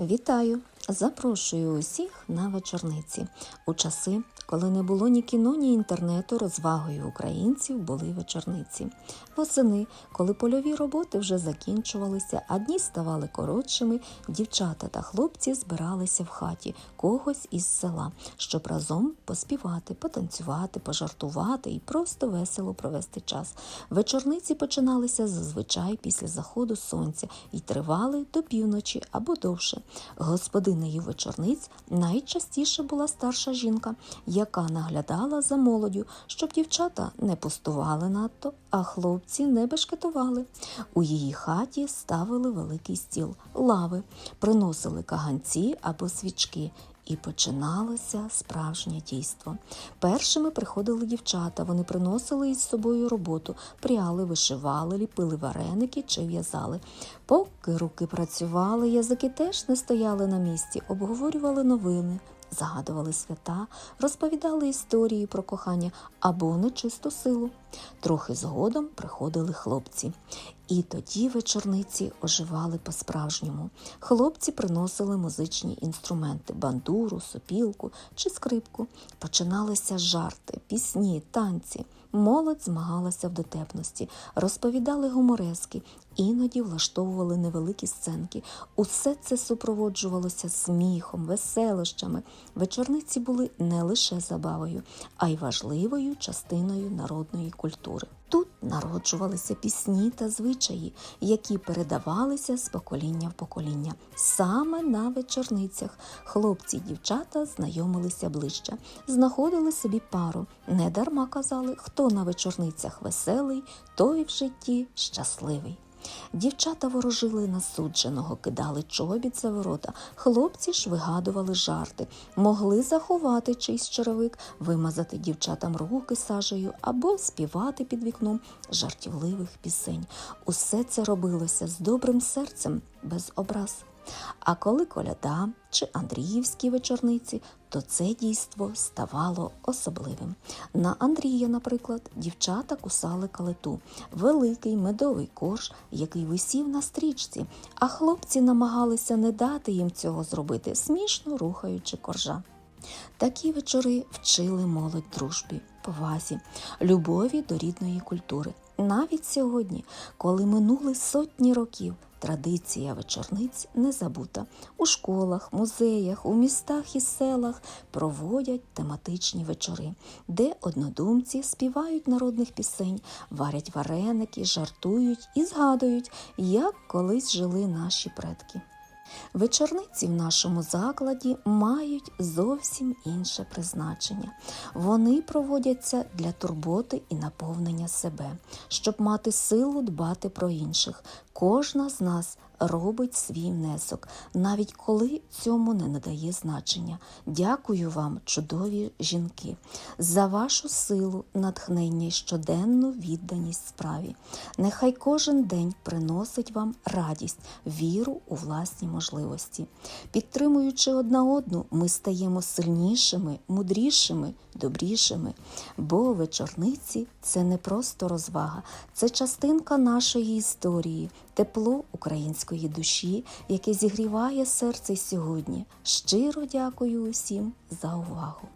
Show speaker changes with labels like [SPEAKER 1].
[SPEAKER 1] Вітаю! Запрошую усіх на вечорниці. У часи, коли не було ні кіно, ні інтернету, розвагою українців були вечорниці. Восени, коли польові роботи вже закінчувалися, а дні ставали коротшими, дівчата та хлопці збиралися в хаті когось із села, щоб разом поспівати, потанцювати, пожартувати і просто весело провести час. Вечорниці починалися зазвичай після заходу сонця і тривали до півночі або довше. Господинею вечорниць найчастіше була старша жінка, яка наглядала за молоддю, щоб дівчата не пустували надто, а хлопці не бешкетували. У її хаті ставили великий стіл, лави, приносили каганці або свічки. І починалося справжнє дійство. Першими приходили дівчата, вони приносили із собою роботу, пряли, вишивали, ліпили вареники чи в'язали. Поки руки працювали, язики теж не стояли на місці, обговорювали новини, загадували свята, розповідали історії про кохання або нечисту силу. Трохи згодом приходили хлопці. І тоді вечорниці оживали по-справжньому. Хлопці приносили музичні інструменти бандуру, сопілку чи скрипку. Починалися жарти, пісні, танці. Молодь змагалася в дотепності, розповідали гуморески, іноді влаштовували невеликі сценки. Усе це супроводжувалося сміхом, веселощами. Вечорниці були не лише забавою, а й важливою частиною народної культури. Тут народжувалися пісні та звичаї, які передавалися з покоління в покоління. Саме на вечорницях хлопці й дівчата знайомилися ближче, знаходили собі пару. Недарма казали, хто на вечорницях веселий, той в житті щасливий. Дівчата ворожили насудженого, кидали чобіт за ворота, хлопці ж вигадували жарти, могли заховати чийсь черевик, вимазати дівчатам руки сажею або співати під вікном жартівливих пісень. Усе це робилося з добрим серцем, без образ. А коли коляда чи Андріївські вечорниці, то це дійство ставало особливим. На Андрія, наприклад, дівчата кусали калиту, великий медовий корж, який висів на стрічці, а хлопці намагалися не дати їм цього зробити, смішно рухаючи коржа. Такі вечори вчили молодь дружбі, повазі, любові до рідної культури. Навіть сьогодні, коли минули сотні років, традиція вечорниць не забута. У школах, музеях, у містах і селах проводять тематичні вечори, де однодумці співають народних пісень, варять вареники, жартують і згадують, як колись жили наші предки. Вечорниці в нашому закладі мають зовсім інше призначення. Вони проводяться для турботи і наповнення себе, щоб мати силу дбати про інших. Кожна з нас робить свій внесок, навіть коли цьому не надає значення. Дякую вам, чудові жінки, за вашу силу, натхнення й щоденну відданість справі. Нехай кожен день приносить вам радість, віру у власні можливості. Підтримуючи одна одну, ми стаємо сильнішими, мудрішими, добрішими. Бо вечорниці це не просто розвага, це частинка нашої історії, тепло української душі, яке зігріває серце сьогодні. Щиро дякую усім за увагу.